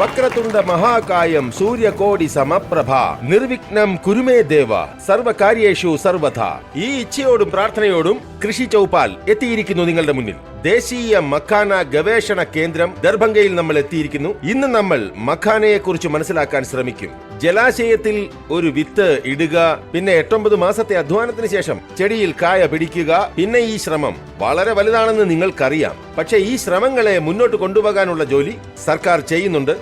വക്രതുണ്ട മഹാകായം സൂര്യകോടി സമപ്രഭ. നിർവിഘ്നം കുരുമേ ദേവ. സർവകാര്യേഷു സർവഥ. ഈ ഇച്ഛയോടും പ്രാർത്ഥനയോടും കൃഷി ചൗപ്പാൽ എത്തിയിരിക്കുന്നു നിങ്ങളുടെ മുന്നിൽ. ദേശീയ മഖാന ഗവേഷണ കേന്ദ്രം ദർഭംഗയിൽ നമ്മൾ എത്തിയിരിക്കുന്നു. ഇന്ന് നമ്മൾ മഖാനയെ കുറിച്ച് മനസ്സിലാക്കാൻ ശ്രമിക്കും. ജലാശയത്തിൽ ഒരു വിത്ത് ഇടുക പിന്നെ എട്ടൊമ്പത് മാസത്തെ അധ്വാനത്തിന് ശേഷം ചെടിയിൽ കായ പിടിക്കുക പിന്നെ ഈ ശ്രമം വളരെ വലുതാണെന്ന് നിങ്ങൾക്കറിയാം. പക്ഷേ ഈ ശ്രമങ്ങളെ മുന്നോട്ട് കൊണ്ടുപോകാനുള്ള ജോലി സർക്കാർ ചെയ്യുന്നുണ്ട്.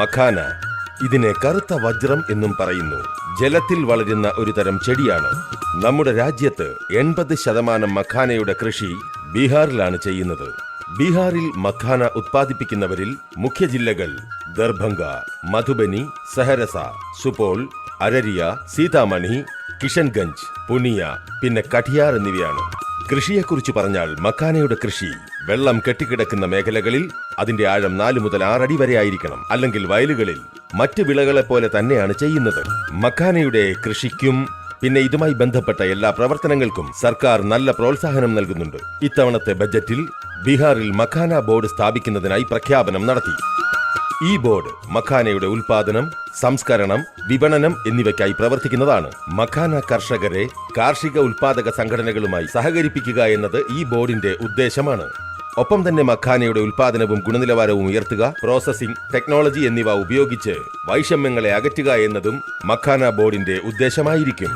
മഖാന ഇതിനെ കറുത്ത വജ്രം എന്നും പറയുന്നു. ജലത്തിൽ വളരുന്ന ഒരു തരം ചെടിയാണ്. നമ്മുടെ രാജ്യത്ത് എൺപത് ശതമാനം മഖാനയുടെ കൃഷി ബീഹാറിലാണ് ചെയ്യുന്നത്. ബീഹാറിൽ മഖാന ഉത്പാദിപ്പിക്കുന്നവരിൽ മുഖ്യ ജില്ലകൾ ദർഭംഗ മധുബനി സഹരസ സുപോൾ അരരിയ സീതാമണി കിഷൻഗഞ്ച് പുനിയ പിന്നെ കഠിയാർ എന്നിവയാണ്. കൃഷിയെക്കുറിച്ച് പറഞ്ഞാൽ മക്കാനയുടെ കൃഷി വെള്ളം കെട്ടിക്കിടക്കുന്ന മേഖലകളിൽ അതിന്റെ ആഴം നാല് മുതൽ ആറടി വരെ ആയിരിക്കണം. അല്ലെങ്കിൽ വയലുകളിൽ മറ്റ് വിളകളെ പോലെ തന്നെയാണ് ചെയ്യുന്നത്. മക്കാനയുടെ കൃഷിക്കും പിന്നെ ഇതുമായി ബന്ധപ്പെട്ട എല്ലാ പ്രവർത്തനങ്ങൾക്കും സർക്കാർ നല്ല പ്രോത്സാഹനം നൽകുന്നുണ്ട്. ഇത്തവണത്തെ ബജറ്റിൽ ബീഹാറിൽ മഖാന ബോർഡ് സ്ഥാപിക്കുന്നതിനായി പ്രഖ്യാപനം നടത്തി. ഈ ബോർഡ് മഖാനയുടെ ഉൽപാദനം സംസ്കരണം വിപണനം എന്നിവയ്ക്കായി പ്രവർത്തിക്കുന്നതാണ്. മഖാന കർഷകരെ കാർഷിക ഉൽപാദക സംഘടനകളുമായി സഹകരിപ്പിക്കുക എന്നത് ഈ ബോർഡിന്റെ ഉദ്ദേശമാണ്. ഒപ്പം തന്നെ മഖാനയുടെ ഉൽപാദനവും ഗുണനിലവാരവും ഉയർത്തുക പ്രോസസ്സിംഗ് ടെക്നോളജി എന്നിവ ഉപയോഗിച്ച് വൈഷമ്യങ്ങളെ അകറ്റുക എന്നതും മഖാന ബോർഡിന്റെ ഉദ്ദേശമായിരിക്കും.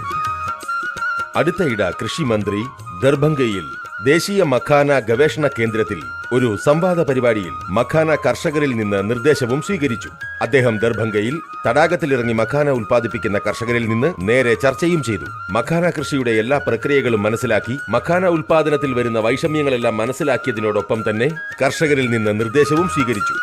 അടുത്തയിട കൃഷിമന്ത്രി ദർഭംഗയിൽ ദേശീയ മഖാന ഗവേഷണ കേന്ദ്രത്തിൽ ഒരു സംവാദ പരിപാടിയിൽ മഖാന കർഷകരിൽ നിന്ന് നിർദ്ദേശവും സ്വീകരിച്ചു. അദ്ദേഹം ദർഭംഗയിൽ തടാകത്തിലിറങ്ങി മഖാന ഉൽപ്പാദിപ്പിക്കുന്ന കർഷകരിൽ നിന്ന് നേരെ ചർച്ചയും ചെയ്തു. മഖാന കൃഷിയുടെ എല്ലാ പ്രക്രിയകളും മനസ്സിലാക്കി മഖാന ഉൽപാദനത്തിൽ വരുന്ന വൈഷമ്യങ്ങളെല്ലാം മനസ്സിലാക്കിയതിനോടൊപ്പം തന്നെ കർഷകരിൽ നിന്ന് നിർദ്ദേശവും സ്വീകരിച്ചു.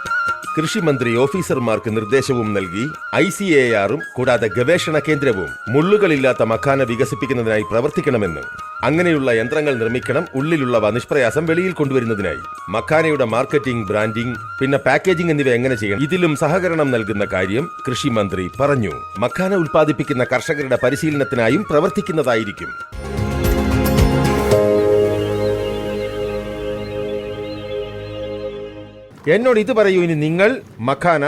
കൃഷിമന്ത്രി ഓഫീസർമാർക്ക് നിർദ്ദേശവും നൽകി ഐ സി എ ആറും കൂടാതെ ഗവേഷണ കേന്ദ്രവും മുള്ളുകളില്ലാത്ത മഖാന വികസിപ്പിക്കുന്നതിനായി പ്രവർത്തിക്കണമെന്ന്. അങ്ങനെയുള്ള യന്ത്രങ്ങൾ നിർമ്മിക്കണം ഉള്ളിലുള്ളവ നിഷ്പ്രയാസം വെളിയിൽ കൊണ്ടുവരുന്നതിനായി. മഖാനയുടെ മാർക്കറ്റിംഗ് ബ്രാൻഡിംഗ് പിന്നെ പാക്കേജിംഗ് എന്നിവ എങ്ങനെ ചെയ്യണം? ഇതിലും സഹകരണം നൽകുന്ന കാര്യം കൃഷി മന്ത്രി പറഞ്ഞു. മക്കാന ഉൽപ്പാദിപ്പിക്കുന്ന കർഷകരുടെ പരിശീലനത്തിനായും പ്രവർത്തിക്കുന്നതായിരിക്കും. എന്നോട് ഇത് പറയൂ ഇനി നിങ്ങൾ മഖാന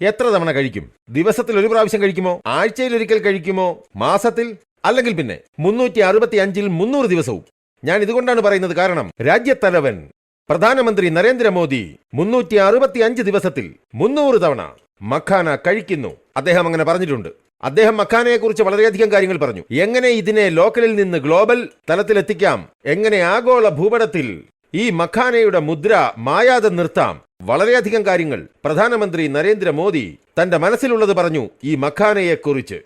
എത്ര തവണ കഴിക്കും? ദിവസത്തിൽ ഒരു പ്രാവശ്യം കഴിക്കുമോ? ആഴ്ചയിൽ ഒരിക്കൽ കഴിക്കുമോ? മാസത്തിൽ? അല്ലെങ്കിൽ പിന്നെ മുന്നൂറ്റി അറുപത്തി അഞ്ചിൽ മുന്നൂറ് ദിവസവും. ഞാൻ ഇതുകൊണ്ടാണ് പറയുന്നത് കാരണം രാജ്യത്തലവൻ പ്രധാനമന്ത്രി നരേന്ദ്രമോദി മുന്നൂറ്റി അറുപത്തി അഞ്ച് ദിവസത്തിൽ മുന്നൂറ് തവണ മഖാന കഴിക്കുന്നു. അദ്ദേഹം അങ്ങനെ പറഞ്ഞിട്ടുണ്ട്. അദ്ദേഹം മഖാനയെ കുറിച്ച് വളരെയധികം കാര്യങ്ങൾ പറഞ്ഞു. എങ്ങനെ ഇതിനെ ലോക്കലിൽ നിന്ന് ഗ്ലോബൽ തലത്തിലെത്തിക്കാം? എങ്ങനെ ആഗോള ഭൂപടത്തിൽ ഈ മഖാനയുടെ മുദ്ര മായാതെ നിർത്താം? വളരെയധികം കാര്യങ്ങൾ പ്രധാനമന്ത്രി നരേന്ദ്രമോദി തന്റെ മനസ്സിലുള്ളത് പറഞ്ഞു ഈ മഖാനയെക്കുറിച്ച്.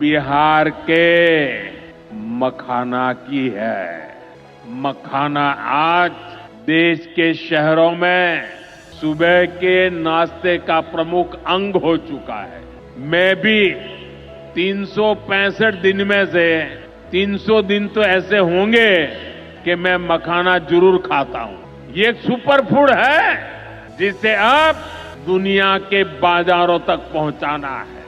ബിഹാർ മഖാന കി ഹൈ. मखाना आज देश के शहरों में सुबह के नाश्ते का प्रमुख अंग हो चुका है। मैं भी 365 दिन में से 300 दिन तो ऐसे होंगे कि मैं मखाना ज़रूर खाता हूँ। ये एक सुपर फ़ूड है जिसे अब दुनिया के बाजारों तक पहुंचाना है।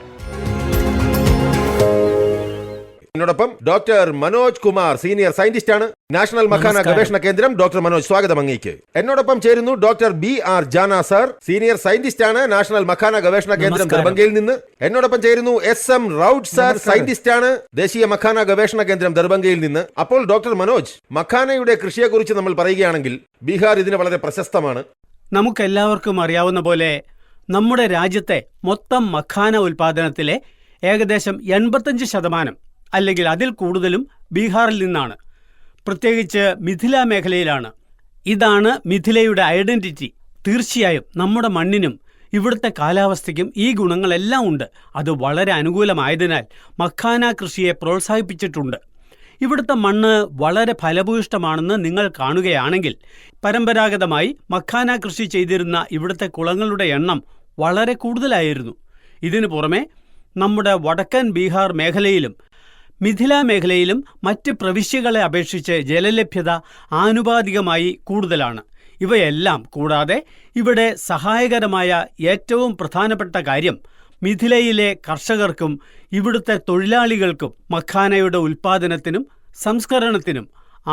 എന്നോടൊപ്പം doctor Manoj Kumar senior scientist ആണ് നാഷണൽ മഖാന ഗവേഷണ കേന്ദ്രം ഡോക്ടർ മനോജ് സ്വാഗതം അങ്ങേക്ക്. എന്നോടൊപ്പം ചേരുന്നു doctor B R Jana sir senior scientist ആണ് നാഷണൽ മഖാന ഗവേഷണ കേന്ദ്രം. ദർഭംഗയിൽ നിന്ന്. എന്നോടൊപ്പം ചേരുന്നു എസ് എം റൌഡ് സർ സയന്റിസ്റ്റ് ആണ് ദേശീയ മഖാന ഗവേഷണ കേന്ദ്രം ദർഭംഗയിൽ നിന്ന്. അപ്പോൾ ഡോക്ടർ മനോജ് മഖാനയുടെ കൃഷിയെക്കുറിച്ച് നമ്മൾ പറയുകയാണെങ്കിൽ ബീഹാർ ഇതിന് വളരെ പ്രശസ്തമാണ്. നമുക്കെല്ലാവർക്കും അറിയാവുന്ന പോലെ നമ്മുടെ രാജ്യത്തെ മൊത്തം മഖാന ഉൽപാദനത്തിലെ ഏകദേശം എൺപത്തഞ്ച് ശതമാനം അല്ലെങ്കിൽ അതിൽ കൂടുതലും ബീഹാറിൽ നിന്നാണ്. പ്രത്യേകിച്ച് മിഥില മേഖലയിലാണ്. ഇതാണ് മിഥിലയുടെ ഐഡന്റിറ്റി. തീർച്ചയായും നമ്മുടെ മണ്ണിനും ഇവിടുത്തെ കാലാവസ്ഥയ്ക്കും ഈ ഗുണങ്ങളെല്ലാം ഉണ്ട്. അത് വളരെ അനുകൂലമായതിനാൽ മഖാന കൃഷിയെ പ്രോത്സാഹിപ്പിച്ചിട്ടുണ്ട്. ഇവിടുത്തെ മണ്ണ് വളരെ ഫലഭൂയിഷ്ടമാണെന്ന് നിങ്ങൾ കാണുകയാണെങ്കിൽ പരമ്പരാഗതമായി മഖാന കൃഷി ചെയ്തിരുന്ന ഇവിടുത്തെ കുളങ്ങളുടെ എണ്ണം വളരെ കൂടുതലായിരുന്നു. ഇതിനു പുറമെ നമ്മുടെ വടക്കൻ ബീഹാർ മേഖലയിലും മിഥില മേഖലയിലും മറ്റ് പ്രവിശ്യകളെ അപേക്ഷിച്ച് ജലലഭ്യത ആനുപാതികമായി കൂടുതലാണ്. ഇവയെല്ലാം കൂടാതെ ഇവിടെ സഹായകരമായ ഏറ്റവും പ്രധാനപ്പെട്ട കാര്യം മിഥിലയിലെ കർഷകർക്കും ഇവിടുത്തെ തൊഴിലാളികൾക്കും മഖാനയുടെ ഉൽപ്പാദനത്തിനും സംസ്കരണത്തിനും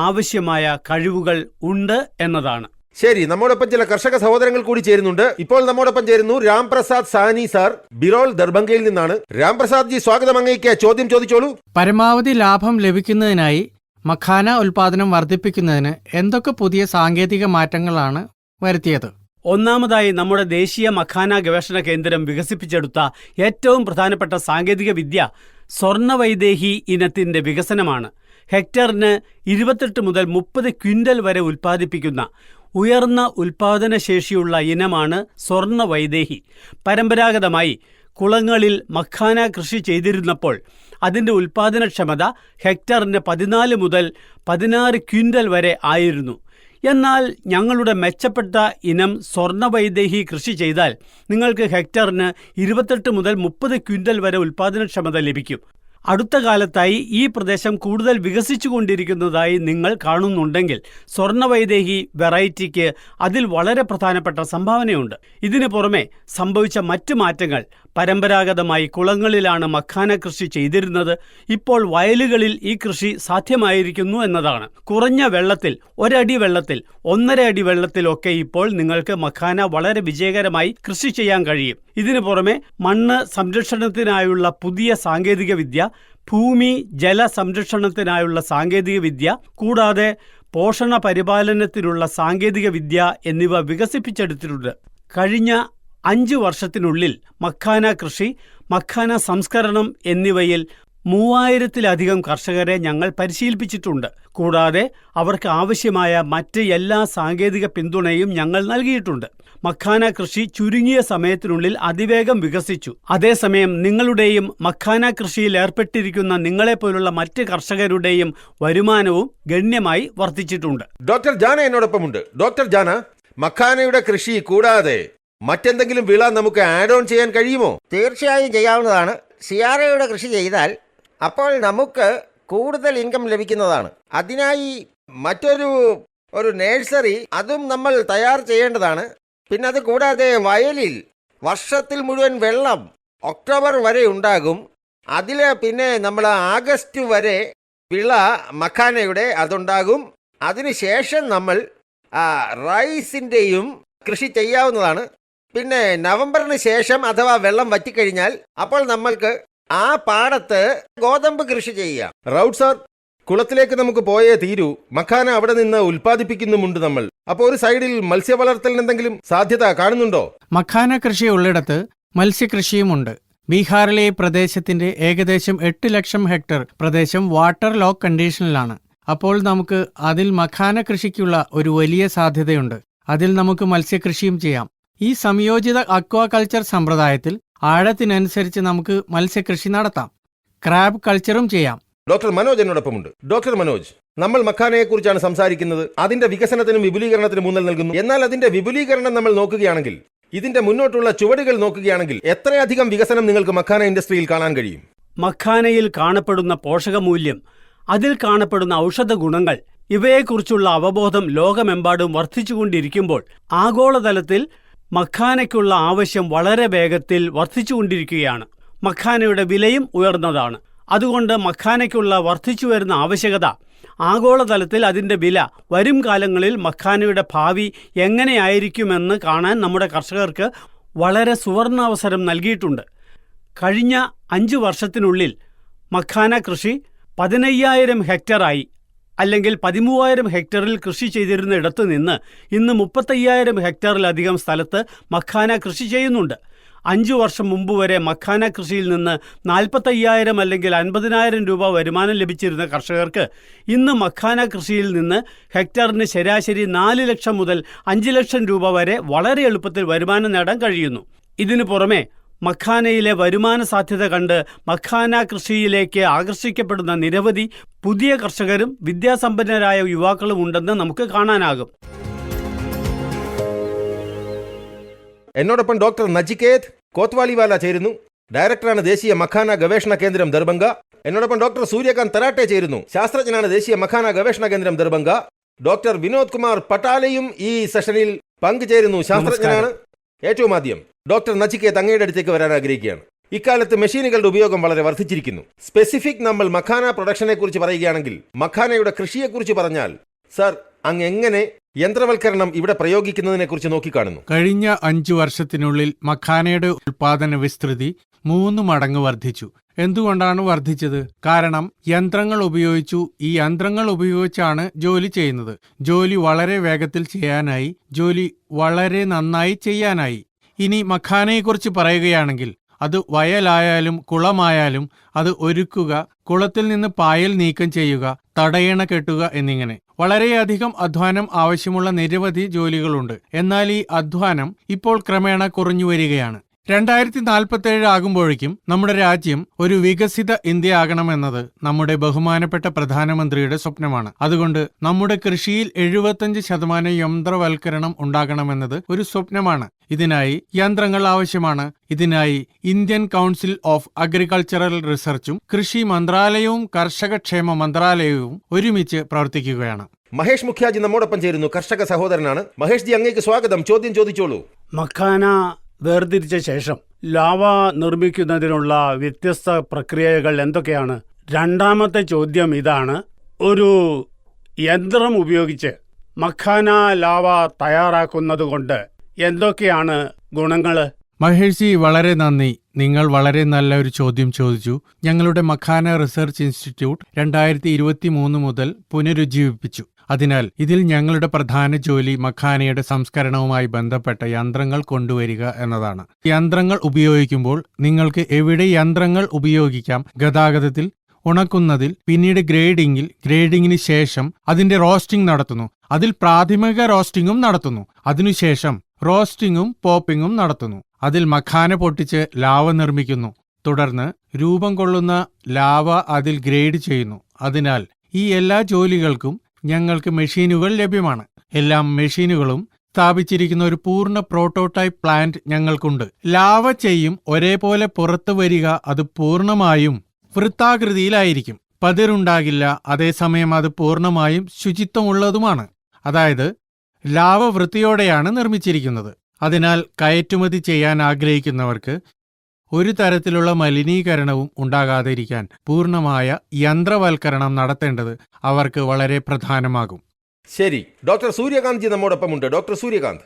ആവശ്യമായ കഴിവുകൾ ഉണ്ട് എന്നതാണ്. ശരി നമ്മോടൊപ്പം ചില കർഷക സഹോദരങ്ങൾ കൂടി ചേരുന്നുണ്ട്. ഇപ്പോൾ നമ്മോടൊപ്പം ചേരുന്നു രാംപ്രസാദ് സാനി സാർ. ബിറോൾ ദർഭംഗയിൽ നിന്നാണ്. രാംപ്രസാദ് ജി സ്വാഗതം അങ്ങേക്ക്. ചോദ്യം ചോദിച്ചോളൂ. പരമാവധി ലാഭം ലഭിക്കുന്നതിനായി മഖാന ഉൽപാദനം വർദ്ധിപ്പിക്കുന്നതിന് എന്തൊക്കെ പുതിയ സാങ്കേതിക മാറ്റങ്ങളാണ് വരുത്തിയത്? ഒന്നാമതായി നമ്മുടെ ദേശീയ മഖാന ഗവേഷണ കേന്ദ്രം വികസിപ്പിച്ചെടുത്ത ഏറ്റവും പ്രധാനപ്പെട്ട സാങ്കേതിക വിദ്യ സ്വർണവൈദേഹി ഇനത്തിന്റെ വികസനമാണ്. ഹെക്ടറിന് ഇരുപത്തെട്ട് മുതൽ മുപ്പത് ക്വിന്റൽ വരെ ഉൽപ്പാദിപ്പിക്കുന്ന ഉയർന്ന ഉൽപാദനശേഷിയുള്ള ഇനമാണ് സ്വർണ വൈദേഹി പരമ്പരാഗതമായി കുളങ്ങളിൽ മഖാന കൃഷി ചെയ്തിരുന്നപ്പോൾ അതിന്റെ ഉൽപാദനക്ഷമത ഹെക്ടറിന് പതിനാല് മുതൽ പതിനാറ് ക്വിന്റൽ വരെ ആയിരുന്നു. എന്നാൽ ഞങ്ങളുടെ മെച്ചപ്പെട്ട ഇനം സ്വർണ വൈദേഹി കൃഷി ചെയ്താൽ നിങ്ങൾക്ക് ഹെക്ടറിന് ഇരുപത്തെട്ട് മുതൽ മുപ്പത് ക്വിന്റൽ വരെ ഉൽപാദനക്ഷമത ലഭിക്കും. അടുത്ത കാലത്തായി ഈ പ്രദേശം കൂടുതൽ വികസിച്ചുകൊണ്ടിരിക്കുന്നതായി നിങ്ങൾ കാണുന്നുണ്ടെങ്കിൽ സ്വർണവൈദേഹി വെറൈറ്റിക്ക് അതിൽ വളരെ പ്രധാനപ്പെട്ട സംഭാവനയുണ്ട്. ഇതിനു പുറമെ സംഭവിച്ച മറ്റു മാറ്റങ്ങൾ പരമ്പരാഗതമായി കുളങ്ങളിലാണ് മഖാന കൃഷി ചെയ്തിരുന്നത്. ഇപ്പോൾ വയലുകളിൽ ഈ കൃഷി സാധ്യമായിരിക്കുന്നു എന്നതാണ്. കുറഞ്ഞ വെള്ളത്തിൽ ഒരടി വെള്ളത്തിൽ ഒന്നര അടി വെള്ളത്തിലൊക്കെ ഇപ്പോൾ നിങ്ങൾക്ക് മഖാന വളരെ വിജയകരമായി കൃഷി ചെയ്യാൻ കഴിയും. ഇതിനു പുറമെ മണ്ണ് സംരക്ഷണത്തിനായുള്ള പുതിയ സാങ്കേതിക വിദ്യ ഭൂമി ജല സംരക്ഷണത്തിനായുള്ള സാങ്കേതിക വിദ്യ കൂടാതെ പോഷണ പരിപാലനത്തിനുള്ള സാങ്കേതിക വിദ്യ എന്നിവ വികസിപ്പിച്ചെടുത്തിട്ടുണ്ട്. കഴിഞ്ഞ അഞ്ച് വർഷത്തിനുള്ളിൽ മഖാന കൃഷി മഖാന സംസ്കരണം എന്നിവയിൽ മൂവായിരത്തിലധികം കർഷകരെ ഞങ്ങൾ പരിശീലിപ്പിച്ചിട്ടുണ്ട്. കൂടാതെ അവർക്ക് ആവശ്യമായ മറ്റ് എല്ലാ സാങ്കേതിക പിന്തുണയും ഞങ്ങൾ നൽകിയിട്ടുണ്ട്. മഖാന കൃഷി ചുരുങ്ങിയ സമയത്തിനുള്ളിൽ അതിവേഗം വികസിച്ചു. അതേസമയം നിങ്ങളുടെയും മഖാന കൃഷിയിൽ ഏർപ്പെട്ടിരിക്കുന്ന നിങ്ങളെപ്പോലുള്ള മറ്റ് കർഷകരുടെയും വരുമാനവും ഗണ്യമായി വർദ്ധിച്ചിട്ടുണ്ട്. ഡോക്ടർ ജാന എന്നോടൊപ്പമുണ്ട്. ഡോക്ടർ ജാന മഖാനയുടെ കൃഷി കൂടാതെ മറ്റെന്തെങ്കിലും വിള നമുക്ക് ആഡ് ഓൺ ചെയ്യാൻ കഴിയുമോ? തീർച്ചയായും ചെയ്യാവുന്നതാണ്. സിയാറയുടെ കൃഷി ചെയ്താൽ അപ്പോൾ നമുക്ക് കൂടുതൽ ഇൻകം ലഭിക്കുന്നതാണ്. അതിനായി മറ്റൊരു ഒരു നേഴ്സറി അതും നമ്മൾ തയ്യാർ ചെയ്യേണ്ടതാണ്. പിന്നെ അത് കൂടാതെ വയലിൽ വർഷത്തിൽ മുഴുവൻ വെള്ളം ഒക്ടോബർ വരെ ഉണ്ടാകും. അതിൽ പിന്നെ നമ്മൾ ആഗസ്റ്റ് വരെ വിള മഖാനയുടെ അതുണ്ടാകും. അതിനുശേഷം നമ്മൾ റൈസിന്റെയും കൃഷി ചെയ്യാവുന്നതാണ്. പിന്നെ നവംബറിന് ശേഷം അഥവാ വെള്ളം വറ്റിക്കഴിഞ്ഞാൽ അപ്പോൾ നമ്മൾക്ക് ആ പാടത്ത് ഗോതമ്പ് കൃഷി ചെയ്യാം. റൗട്ട് സാർ കുളത്തിലേക്ക് നമുക്ക് പോയേ തീരൂ. മഖാന അവിടെ നിന്ന് ഉൽപ്പാദിപ്പിക്കുന്നുമുണ്ട് നമ്മൾ. അപ്പോൾ ഒരു സൈഡിൽ മത്സ്യ വളർത്തലിന് എന്തെങ്കിലും സാധ്യത കാണുന്നുണ്ടോ? മഖാന കൃഷി ഉള്ളിടത്ത് മത്സ്യകൃഷിയുമുണ്ട്. ബീഹാറിലെ ഈ പ്രദേശത്തിന്റെ ഏകദേശം എട്ട് ലക്ഷം ഹെക്ടർ പ്രദേശം വാട്ടർ ലോക്ക് കണ്ടീഷനിലാണ്. അപ്പോൾ നമുക്ക് അതിൽ മഖാന കൃഷിക്കുള്ള ഒരു വലിയ സാധ്യതയുണ്ട്. അതിൽ നമുക്ക് മത്സ്യകൃഷിയും ചെയ്യാം. ഈ സംയോജിത അക്വാകൾച്ചർ സമ്പ്രദായത്തിൽ ആഴത്തിനനുസരിച്ച് നമുക്ക് മത്സ്യകൃഷി നടത്താം. ക്രാബ് കൾച്ചറും ചെയ്യാം. ഡോക്ടർ മനോജ് എന്നോടൊപ്പമുണ്ട്. ഡോക്ടർ മനോജ് നമ്മൾ മഖാനയെ കുറിച്ചാണ് സംസാരിക്കുന്നത്. അതിന്റെ വികസനത്തിനും വിപുലീകരണത്തിനും ഊന്നൽ നൽകുന്നു. എന്നാൽ അതിന്റെ വിപുലീകരണം നമ്മൾ നോക്കുകയാണെങ്കിൽ ഇതിന്റെ മുന്നോട്ടുള്ള ചുവടുകൾ നോക്കുകയാണെങ്കിൽ എത്രയധികം വികസനം നിങ്ങൾക്ക് മക്കാന ഇൻഡസ്ട്രിയിൽ കാണാൻ കഴിയും? മഖാനയിൽ കാണപ്പെടുന്ന പോഷകമൂല്യം അതിൽ കാണപ്പെടുന്ന ഔഷധ ഗുണങ്ങൾ ഇവയെക്കുറിച്ചുള്ള അവബോധം ലോകമെമ്പാടും വർദ്ധിച്ചുകൊണ്ടിരിക്കുമ്പോൾ ആഗോളതലത്തിൽ മഖാനയ്ക്കുള്ള ആവശ്യം വളരെ വേഗത്തിൽ വർദ്ധിച്ചുകൊണ്ടിരിക്കുകയാണ്. മഖാനയുടെ വിലയും ഉയർന്നതാണ്. അതുകൊണ്ട് മഖാനയ്ക്കുള്ള വർദ്ധിച്ചു വരുന്ന ആവശ്യകത ആഗോളതലത്തിൽ അതിന്റെ വില വരും കാലങ്ങളിൽ മഖാനയുടെ ഭാവി എങ്ങനെയായിരിക്കുമെന്ന് കാണാൻ നമ്മുടെ കർഷകർക്ക് വളരെ സുവർണാവസരം നൽകിയിട്ടുണ്ട്. കഴിഞ്ഞ അഞ്ച് വർഷത്തിനുള്ളിൽ മഖാന കൃഷി പതിനയ്യായിരം ഹെക്ടറായി. അല്ലെങ്കിൽ പതിമൂവായിരം ഹെക്ടറിൽ കൃഷി ചെയ്തിരുന്ന ഇടത്തു നിന്ന് ഇന്ന് മുപ്പത്തയ്യായിരം ഹെക്ടറിലധികം സ്ഥലത്ത് മഖാന കൃഷി ചെയ്യുന്നുണ്ട്. അഞ്ചു വർഷം മുമ്പ് വരെ മഖാന കൃഷിയിൽ നിന്ന് നാൽപ്പത്തയ്യായിരം അല്ലെങ്കിൽ അൻപതിനായിരം രൂപ വരുമാനം ലഭിച്ചിരുന്ന കർഷകർക്ക് ഇന്ന് മഖാന കൃഷിയിൽ നിന്ന് ഹെക്ടറിന് ശരാശരി നാല് ലക്ഷം മുതൽ അഞ്ച് ലക്ഷം രൂപ വരെ വളരെ എളുപ്പത്തിൽ വരുമാനം നേടാൻ കഴിയുന്നു. ഇതിനു പുറമെ മഖാനയിലെ വരുമാന സാധ്യത കണ്ട് മഖാന കൃഷിയിലേക്ക് ആകർഷിക്കപ്പെടുന്ന നിരവധി പുതിയ കർഷകരും വിദ്യാസമ്പന്നരായ യുവാക്കളും ഉണ്ടെന്ന് നമുക്ക് കാണാനാകും. എന്നോടൊപ്പം ഡോക്ടർ നജികേത് കോത്വാലിവാല ചേരുന്നു. ഡയറക്ടറാണ് ദേശീയ മഖാന ഗവേഷണ കേന്ദ്രം ദർബംഗ. എന്നോടൊപ്പം ഡോക്ടർ സൂര്യകാന്ത് തരാട്ടെ ചേരുന്നു. ശാസ്ത്രജ്ഞനാണ് ദേശീയ മഖാന ഗവേഷണ കേന്ദ്രം ദർബംഗ. ഡോക്ടർ വിനോദ് കുമാർ പട്ടാലയും ഈ സെഷനിൽ പങ്കുചേരുന്നു. ശാസ്ത്രജ്ഞനാണ്. ഏറ്റവും ആദ്യം ഡോക്ടർ നച്ചിക്കേത് അങ്ങയുടെ അടുത്തേക്ക് വരാൻ ആഗ്രഹിക്കുകയാണ്. ഇക്കാലത്ത് മെഷീനുകളുടെ ഉപയോഗം വളരെ വർദ്ധിച്ചിരിക്കുന്നു. സ്പെസിഫിക് നമ്മൾ മഖാന പ്രൊഡക്ഷനെ കുറിച്ച് പറയുകയാണെങ്കിൽ മഖാനയുടെ കൃഷിയെക്കുറിച്ച് പറഞ്ഞാൽ സർ അങ്ങ് എങ്ങനെ യന്ത്രവൽക്കരണം ഇവിടെ പ്രയോഗിക്കുന്നതിനെ കുറിച്ച് നോക്കിക്കാണുന്നു. കഴിഞ്ഞ അഞ്ചു വർഷത്തിനുള്ളിൽ മഖാനയുടെ ഉൽപാദന വിസ്തൃതി മൂന്ന് മടങ്ങ് വർദ്ധിച്ചു. എന്തുകൊണ്ടാണ് വർദ്ധിച്ചത്? കാരണം യന്ത്രങ്ങൾ ഉപയോഗിച്ചു. ഈ യന്ത്രങ്ങൾ ഉപയോഗിച്ചാണ് ജോലി ചെയ്യുന്നത്. ജോലി വളരെ വേഗത്തിൽ ചെയ്യാനായി ജോലി വളരെ നന്നായി ചെയ്യാനായി. ഇനി മഖാനയെക്കുറിച്ച് പറയുകയാണെങ്കിൽ അത് വയലായാലും കുളമായാലും അത് ഒരുക്കുക കുളത്തിൽ നിന്ന് പായൽ നീക്കം ചെയ്യുക തടയണ കെട്ടുക എന്നിങ്ങനെ. വളരെയധികം അധ്വാനം ആവശ്യമുള്ള നിരവധി ജോലികളുണ്ട്. എന്നാൽ ഈ അധ്വാനം ഇപ്പോൾ ക്രമേണ കുറഞ്ഞു വരികയാണ്. രണ്ടായിരത്തി നാൽപ്പത്തേഴ് ആകുമ്പോഴേക്കും നമ്മുടെ രാജ്യം ഒരു വികസിത ഇന്ത്യ ആകണമെന്നത് നമ്മുടെ ബഹുമാനപ്പെട്ട പ്രധാനമന്ത്രിയുടെ സ്വപ്നമാണ്. അതുകൊണ്ട് നമ്മുടെ കൃഷിയിൽ എഴുപത്തഞ്ച് ശതമാനം യന്ത്രവൽക്കരണം ഉണ്ടാകണമെന്നത് ഒരു സ്വപ്നമാണ്. ഇതിനായി യന്ത്രങ്ങൾ ആവശ്യമാണ്. ഇതിനായി ഇന്ത്യൻ കൗൺസിൽ ഓഫ് അഗ്രികൾച്ചറൽ റിസർച്ചും കൃഷി മന്ത്രാലയവും കർഷകക്ഷേമ മന്ത്രാലയവും ഒരുമിച്ച് പ്രവർത്തിക്കുകയാണ്. മഹേഷ് മുഖ്യാജി നമ്മോടൊപ്പം ചേരുന്നു. കർഷക സഹോദരനാണ്. മഹേഷ് ജി അങ്ങേക്ക് സ്വാഗതം. ചോദ്യം ചോദിച്ചോളൂ. മഖാന വേർതിരിച്ച ശേഷം ലാവ നിർമ്മിക്കുന്നതിനുള്ള വ്യത്യസ്ത പ്രക്രിയകൾ എന്തൊക്കെയാണ്? രണ്ടാമത്തെ ചോദ്യം ഇതാണ്. ഒരു യന്ത്രം ഉപയോഗിച്ച് മഖാന ലാവ തയ്യാറാക്കുന്നത് കൊണ്ട് എന്തൊക്കെയാണ് ഗുണങ്ങൾ? മഹേഷ് ജി വളരെ നന്ദി. നിങ്ങൾ വളരെ നല്ല ഒരു ചോദ്യം ചോദിച്ചു. ഞങ്ങളുടെ മഖാന റിസർച്ച് ഇൻസ്റ്റിറ്റ്യൂട്ട് രണ്ടായിരത്തി ഇരുപത്തി മൂന്ന് മുതൽ പുനരുജ്ജീവിപ്പിച്ചു. അതിനാൽ ഇതിൽ ഞങ്ങളുടെ പ്രധാന ജോലി മഖാനയുടെ സംസ്കരണവുമായി ബന്ധപ്പെട്ട യന്ത്രങ്ങൾ കൊണ്ടുവരിക എന്നതാണ്. യന്ത്രങ്ങൾ ഉപയോഗിക്കുമ്പോൾ നിങ്ങൾക്ക് എവിടെ യന്ത്രങ്ങൾ ഉപയോഗിക്കാം? ഗതാഗതത്തിൽ ഉണക്കുന്നതിൽ പിന്നീട് ഗ്രേഡിംഗിൽ ഗ്രേഡിംഗിന് ശേഷം അതിന്റെ റോസ്റ്റിംഗ് നടത്തുന്നു. അതിൽ പ്രാഥമിക റോസ്റ്റിംഗും നടത്തുന്നു. അതിനുശേഷം റോസ്റ്റിംഗും പോപ്പിംഗും നടത്തുന്നു. അതിൽ മഖാന പൊട്ടിച്ച് ലാവ നിർമ്മിക്കുന്നു. തുടർന്ന് രൂപം കൊള്ളുന്ന ലാവ അതിൽ ഗ്രേഡ് ചെയ്യുന്നു. അതിനാൽ ഈ എല്ലാ ജോലികൾക്കും ഞങ്ങൾക്ക് മെഷീനുകൾ ലഭ്യമാണ്. എല്ലാ മെഷീനുകളും സ്ഥാപിച്ചിരിക്കുന്ന ഒരു പൂർണ പ്രോട്ടോടൈപ്പ് പ്ലാന്റ് ഞങ്ങൾക്കുണ്ട്. ലാവ ചെയ്യും ഒരേപോലെ പുറത്തു വരിക അത് പൂർണമായും വൃത്താകൃതിയിലായിരിക്കും. പതിരുണ്ടാകില്ല അതേസമയം അത് പൂർണമായും ശുചിത്വമുള്ളതുമാണ്. അതായത് ലാവ വൃത്തിയോടെയാണ് നിർമ്മിച്ചിരിക്കുന്നത്. അതിനാൽ കയറ്റുമതി ചെയ്യാൻ ആഗ്രഹിക്കുന്നവർക്ക് ഒരു തരത്തിലുള്ള മലിനീകരണവും ഉണ്ടാകാതിരിക്കാൻ പൂർണമായ യന്ത്രവൽക്കരണം നടത്തേണ്ടത് അവർക്ക് വളരെ പ്രധാനമാകും. ശരി. ഡോക്ടർ സൂര്യകാന്ത് ജി നമ്മോടൊപ്പമുണ്ട്. ഡോക്ടർ സൂര്യകാന്ത്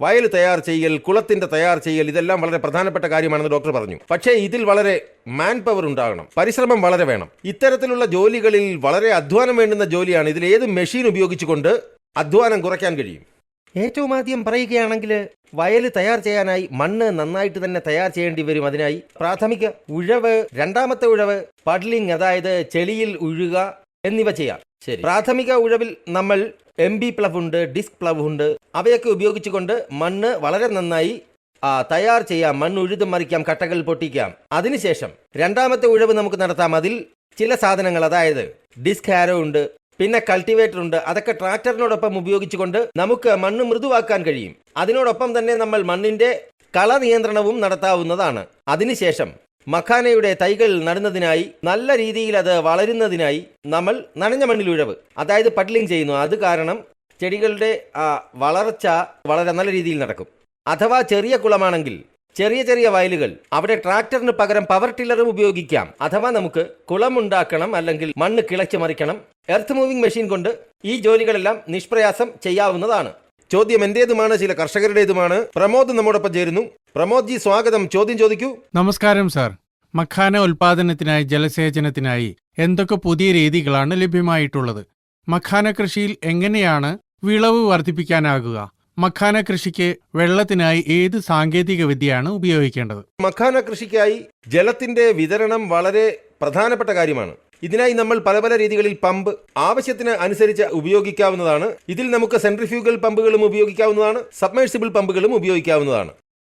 വയൽ തയ്യാർ ചെയ്യൽ കുളത്തിന്റെ തയ്യാർ ചെയ്യൽ ഇതെല്ലാം വളരെ പ്രധാനപ്പെട്ട കാര്യമാണെന്ന് ഡോക്ടർ പറഞ്ഞു. പക്ഷേ ഇതിൽ വളരെ മാൻ പവർ ഉണ്ടാകണം. പരിശ്രമം വളരെ വേണം. ഇത്തരത്തിലുള്ള ജോലികളിൽ വളരെ അധ്വാനം വേണ്ടുന്ന ജോലിയാണ് ഇതിൽ ഏത് മെഷീൻ ഉപയോഗിച്ചുകൊണ്ട് അധ്വാനം കുറയ്ക്കാൻ കഴിയും? ഏറ്റവും ആദ്യം പറയുകയാണെങ്കിൽ വയൽ തയ്യാർ ചെയ്യാനായി മണ്ണ് നന്നായിട്ട് തന്നെ തയ്യാർ ചെയ്യേണ്ടി വരും. അതിനായി പ്രാഥമിക ഉഴവ് രണ്ടാമത്തെ ഉഴവ് പഡ്ലിംഗ് അതായത് ചെളിയിൽ ഉഴുക എന്നിവ ചെയ്യാം. ശരി. പ്രാഥമിക ഉഴവിൽ നമ്മൾ എം ബി പ്ലവ് ഉണ്ട് ഡിസ്ക് പ്ലവ് ഉണ്ട്. അവയൊക്കെ ഉപയോഗിച്ചുകൊണ്ട് മണ്ണ് വളരെ നന്നായി തയ്യാർ ചെയ്യാം. മണ്ണ് ഉഴുതു മറിക്കാം കട്ടകൾ പൊട്ടിക്കാം. അതിനുശേഷം രണ്ടാമത്തെ ഉഴവ് നമുക്ക് നടത്താം. അതിൽ ചില സാധനങ്ങൾ അതായത് ഡിസ്ക് ഹാരോ ഉണ്ട് പിന്നെ കൾട്ടിവേറ്റർ ഉണ്ട് അതൊക്കെ ട്രാക്ടറിനോടൊപ്പം ഉപയോഗിച്ചുകൊണ്ട് നമുക്ക് മണ്ണ് മൃദുവാക്കാൻ കഴിയും. അതിനോടൊപ്പം തന്നെ നമ്മൾ മണ്ണിന്റെ കള നിയന്ത്രണവും നടത്താവുന്നതാണ്. അതിനുശേഷം മഖാനയുടെ തൈകൾ നടുന്നതിനായി നല്ല രീതിയിൽ അത് വളരുന്നതിനായി നമ്മൾ നനഞ്ഞ മണ്ണിൽ ഉഴവ്. അതായത് പഡ്ലിംഗ് ചെയ്യുന്നു. അത് കാരണം ചെടികളുടെ വളർച്ച വളരെ നല്ല രീതിയിൽ നടക്കും. അഥവാ ചെറിയ കുളമാണെങ്കിൽ ചെറിയ ചെറിയ വയലുകൾ. അവിടെ ട്രാക്ടറിന് പകരം പവർ ടില്ലറും ഉപയോഗിക്കാം. അഥവാ നമുക്ക് കുളമുണ്ടാക്കണം അല്ലെങ്കിൽ മണ്ണ് കിളച്ചു മറിക്കണം. എർത്ത് മൂവിംഗ് മെഷീൻ കൊണ്ട് ഈ ജോലികളെല്ലാം നിഷ്പ്രയാസം ചെയ്യാവുന്നതാണ്. ചോദ്യം എന്റേതുമാണ്? ചില കർഷകരുടേതുമാണ്. പ്രമോദ് നമ്മോടൊപ്പം ചേരുന്നു. പ്രമോദ് ജി സ്വാഗതം. ചോദ്യം ചോദിക്കൂ. നമസ്കാരം സാർ. മഖാന ഉൽപാദനത്തിനായി ജലസേചനത്തിനായി എന്തൊക്കെ പുതിയ രീതികളാണ് ലഭ്യമായിട്ടുള്ളത്? മഖാന കൃഷിയിൽ എങ്ങനെയാണ് വിളവ് വർദ്ധിപ്പിക്കാനാകുക? മഖാന കൃഷിക്ക് വെള്ളത്തിനായി ഏത് സാങ്കേതിക വിദ്യയാണ് ഉപയോഗിക്കേണ്ടത്? മഖാന കൃഷിക്കായി ജലത്തിന്റെ വിതരണം വളരെ പ്രധാനപ്പെട്ട കാര്യമാണ്. ഇതിനായി നമ്മൾ പല പല രീതികളിൽ പമ്പ് ആവശ്യത്തിന് അനുസരിച്ച് ഉപയോഗിക്കാവുന്നതാണ്. ഇതിൽ നമുക്ക് സെൻട്രിഫ്യൂഗൽ പമ്പുകളും ഉപയോഗിക്കാവുന്നതാണ്. സബ്മേഴ്സിബിൾ പമ്പുകളും ഉപയോഗിക്കാവുന്നതാണ്.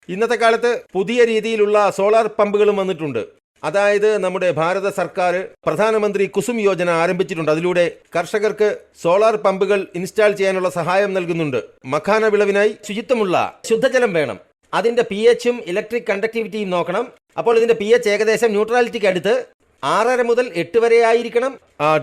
ഇന്നത്തെ കാലത്ത് പുതിയ രീതിയിലുള്ള സോളാർ പമ്പുകളും വന്നിട്ടുണ്ട്. അതായത് നമ്മുടെ ഭാരത സർക്കാർ പ്രധാനമന്ത്രി കുസും യോജന ആരംഭിച്ചിട്ടുണ്ട്. അതിലൂടെ കർഷകർക്ക് സോളാർ പമ്പുകൾ ഇൻസ്റ്റാൾ ചെയ്യാനുള്ള സഹായം നൽകുന്നുണ്ട്. മഖാന വിളവിനായി ശുചിത്വമുള്ള ശുദ്ധജലം വേണം. അതിന്റെ പി എച്ചും ഇലക്ട്രിക് കണ്ടക്ടിവിറ്റിയും നോക്കണം. അപ്പോൾ ഇതിന്റെ പി എച്ച് ഏകദേശം ന്യൂട്രാലിറ്റിക്ക് അടുത്ത് ആറര മുതൽ എട്ട് വരെ ആയിരിക്കണം.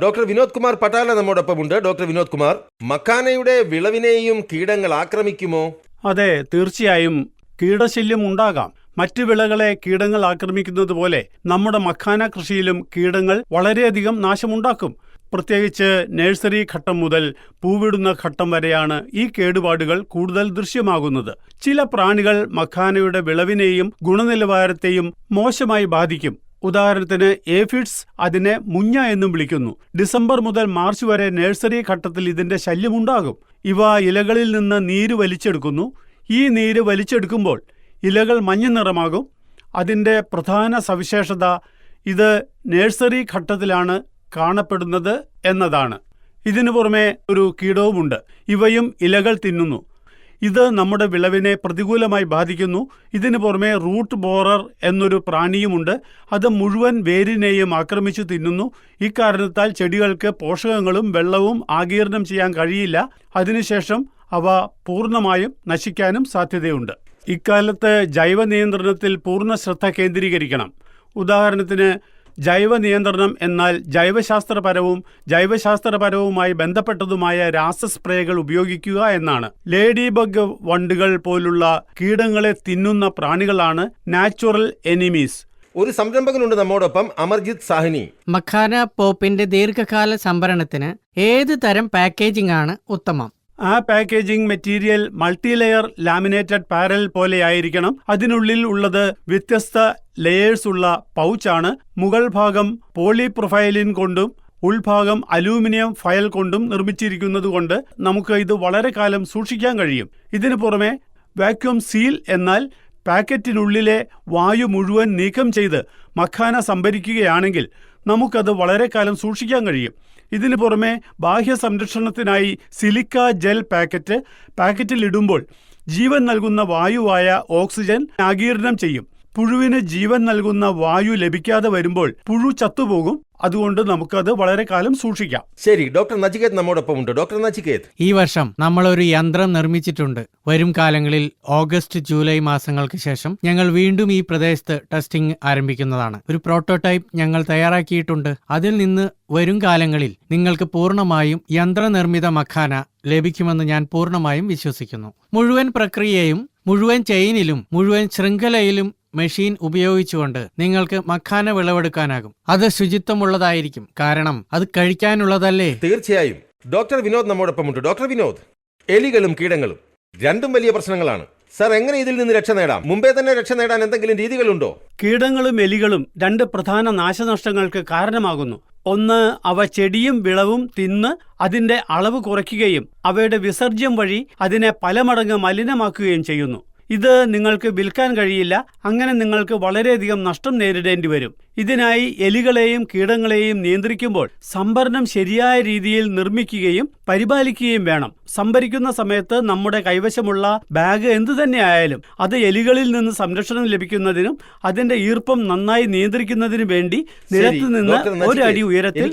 ഡോക്ടർ വിനോദ് കുമാർ പട്ടാല നമ്മോടൊപ്പം ഉണ്ട്. ഡോക്ടർ വിനോദ് കുമാർ മക്കാനയുടെ വിളവിനെയും കീടങ്ങൾ ആക്രമിക്കുമോ? അതെ തീർച്ചയായും കീടശല്യം ഉണ്ടാകാം. മറ്റു വിളകളെ കീടങ്ങൾ ആക്രമിക്കുന്നത് പോലെ നമ്മുടെ മഖാന കൃഷിയിലും കീടങ്ങൾ വളരെയധികം നാശമുണ്ടാക്കും. പ്രത്യേകിച്ച് നഴ്സറി ഘട്ടം മുതൽ പൂവിടുന്ന ഘട്ടം വരെയാണ് ഈ കേടുപാടുകൾ കൂടുതൽ ദൃശ്യമാകുന്നത്. ചില പ്രാണികൾ മഖാനയുടെ വിളവിനെയും ഗുണനിലവാരത്തെയും മോശമായി ബാധിക്കും. ഉദാഹരണത്തിന് ഏഫിഡ്സ് അതിനെ മുഞ്ഞ എന്നും വിളിക്കുന്നു. ഡിസംബർ മുതൽ മാർച്ച് വരെ നഴ്സറി ഘട്ടത്തിൽ ഇതിന്റെ ശല്യമുണ്ടാകും ഇവ ഇലകളിൽ നിന്ന് നീര് വലിച്ചെടുക്കുന്നു. ഈ നീര് വലിച്ചെടുക്കുമ്പോൾ ഇലകൾ മഞ്ഞ നിറമാകും. അതിന്റെ പ്രധാന സവിശേഷത ഇത് നേഴ്സറി ഘട്ടത്തിലാണ് കാണപ്പെടുന്നത് എന്നതാണ്. ഇതിനു പുറമെ ഒരു കീടവുമുണ്ട്. ഇവയും ഇലകൾ തിന്നുന്നു. ഇത് നമ്മുടെ വിളവിനെ പ്രതികൂലമായി ബാധിക്കുന്നു. ഇതിനു പുറമെ റൂട്ട് ബോറർ എന്നൊരു പ്രാണിയുമുണ്ട്. അത് മുഴുവൻ വേരിനെയും ആക്രമിച്ചു തിന്നുന്നു. ഇക്കാരണത്താൽ ചെടികൾക്ക് പോഷകങ്ങളും വെള്ളവും ആകീർണം ചെയ്യാൻ കഴിയില്ല. അതിനുശേഷം അവ പൂർണമായും നശിക്കാനും സാധ്യതയുണ്ട്. ഇക്കാലത്ത് ജൈവ നിയന്ത്രണത്തിൽ പൂർണ ശ്രദ്ധ കേന്ദ്രീകരിക്കണം. ഉദാഹരണത്തിന് ജൈവ നിയന്ത്രണം എന്നാൽ ജൈവശാസ്ത്രപരവും ജൈവശാസ്ത്രപരവുമായി ബന്ധപ്പെട്ടതുമായ രാസസ്പ്രേകൾ ഉപയോഗിക്കുക എന്നാണ്. ലേഡി ബഗ് വണ്ടുകൾ പോലുള്ള കീടങ്ങളെ തിന്നുന്ന പ്രാണികളാണ് നാച്ചുറൽ എനിമീസ്. ഒരു സംരംഭകനുണ്ട് നമ്മോടൊപ്പം അമർജിത് സാഹിനി. മഖാന പോപ്പിന്റെ ദീർഘകാല സംഭരണത്തിന് ഏത് തരം പാക്കേജിംഗ് ആണ് ഉത്തമം? ആ പാക്കേജിംഗ് മെറ്റീരിയൽ മൾട്ടിലെയർ ലാമിനേറ്റഡ് പാരൽ പോലെയായിരിക്കണം. അതിനുള്ളിൽ ഉള്ളത് വ്യത്യസ്ത ലെയേഴ്സ് ഉള്ള പൗച്ചാണ്. മുകൾ ഭാഗം പോളിപ്രൊഫൈലിൻ കൊണ്ടും ഉൾഭാഗം അലൂമിനിയം ഫയൽ കൊണ്ടും നിർമ്മിച്ചിരിക്കുന്നതുകൊണ്ട് നമുക്ക് ഇത് വളരെ കാലം സൂക്ഷിക്കാൻ കഴിയും. ഇതിനു പുറമെ വാക്യൂം സീൽ എന്നാൽ പാക്കറ്റിനുള്ളിലെ വായു മുഴുവൻ നീക്കം ചെയ്ത് മഖാന സംഭരിക്കുകയാണെങ്കിൽ നമുക്കത് വളരെ കാലം സൂക്ഷിക്കാൻ കഴിയും. ഇതിനു പുറമെ ബാഹ്യ സംരക്ഷണത്തിനായി സിലിക്ക ജെൽ പാക്കറ്റ് പാക്കറ്റിൽ ഇടുമ്പോൾ ജീവൻ നൽകുന്ന വായുവായ ഓക്സിജൻ ആഗീരണം ചെയ്യും. പുഴുവിന് ജീവൻ നൽകുന്ന വായു ലഭിക്കാതെ വരുമ്പോൾ പുഴു ചത്തുപോകും. അതുകൊണ്ട് നമുക്കത് വളരെ കാലം സൂക്ഷിക്കാം. ശരി ഡോക്ടർ നജികേത് നമ്മോടൊപ്പം ഉണ്ട്. ഡോക്ടർ നജികേത്. ഈ വർഷം നമ്മൾ ഒരു യന്ത്രം നിർമ്മിച്ചിട്ടുണ്ട്. വരും കാലങ്ങളിൽ ഓഗസ്റ്റ് ജൂലൈ മാസങ്ങൾക്ക് ശേഷം ഞങ്ങൾ വീണ്ടും ഈ പ്രദേശത്ത് ടെസ്റ്റിംഗ് ആരംഭിക്കുന്നതാണ്. ഒരു പ്രോട്ടോടൈപ്പ് ഞങ്ങൾ തയ്യാറാക്കിയിട്ടുണ്ട്. അതിൽ നിന്ന് വരും കാലങ്ങളിൽ നിങ്ങൾക്ക് പൂർണമായും യന്ത്രനിർമ്മിത മഖാന ലഭിക്കുമെന്ന് ഞാൻ പൂർണമായും വിശ്വസിക്കുന്നു. മുഴുവൻ പ്രക്രിയയും മുഴുവൻ ചെയിനിലും മുഴുവൻ ശൃംഖലയിലും മെഷീൻ ഉപയോഗിച്ചുകൊണ്ട് നിങ്ങൾക്ക് മഖാന വിളവെടുക്കാനാകും. അത് ശുചിത്വമുള്ളതായിരിക്കും. കാരണം അത് കഴിക്കാനുള്ളതല്ലേ? തീർച്ചയായും. ഡോക്ടർ വിനോദ് നമ്മോടൊപ്പമുണ്ട്. ഡോക്ടർ വിനോദ് എലികളും കീടങ്ങളും രണ്ടും വലിയ പ്രശ്നങ്ങളാണ്. സർ എങ്ങനെ ഇതിൽ നിന്ന് രക്ഷ നേടാം? മുമ്പേ തന്നെ രക്ഷ നേടാൻ എന്തെങ്കിലും രീതികളുണ്ടോ? കീടങ്ങളും എലികളും രണ്ട് പ്രധാന നാശനഷ്ടങ്ങൾക്ക് കാരണമാകുന്നു. ഒന്ന് അവ ചെടിയും വിളവും തിന്ന് അതിന്റെ അളവ് കുറയ്ക്കുകയും അവയുടെ വിസർജ്യം വഴി അതിനെ പലമടങ്ങ് മലിനമാക്കുകയും ചെയ്യുന്നു. ഇത് നിങ്ങൾക്ക് വിൽക്കാൻ കഴിയില്ല. അങ്ങനെ നിങ്ങൾക്ക് വളരെയധികം നഷ്ടം നേരിടേണ്ടി വരും. ഇതിനായി എലികളെയും കീടങ്ങളെയും നിയന്ത്രിക്കുമ്പോൾ സംഭരണം ശരിയായ രീതിയിൽ നിർമ്മിക്കുകയും പരിപാലിക്കുകയും വേണം. സംഭരിക്കുന്ന സമയത്ത് നമ്മുടെ കൈവശമുള്ള ബാഗ് എന്തു തന്നെ ആയാലും അത് എലികളിൽ നിന്ന് സംരക്ഷണം ലഭിക്കുന്നതിനും അതിന്റെ ഈർപ്പം നന്നായി നിയന്ത്രിക്കുന്നതിനും വേണ്ടി നിരത്തു നിന്ന് ഒരു അടി ഉയരത്തിൽ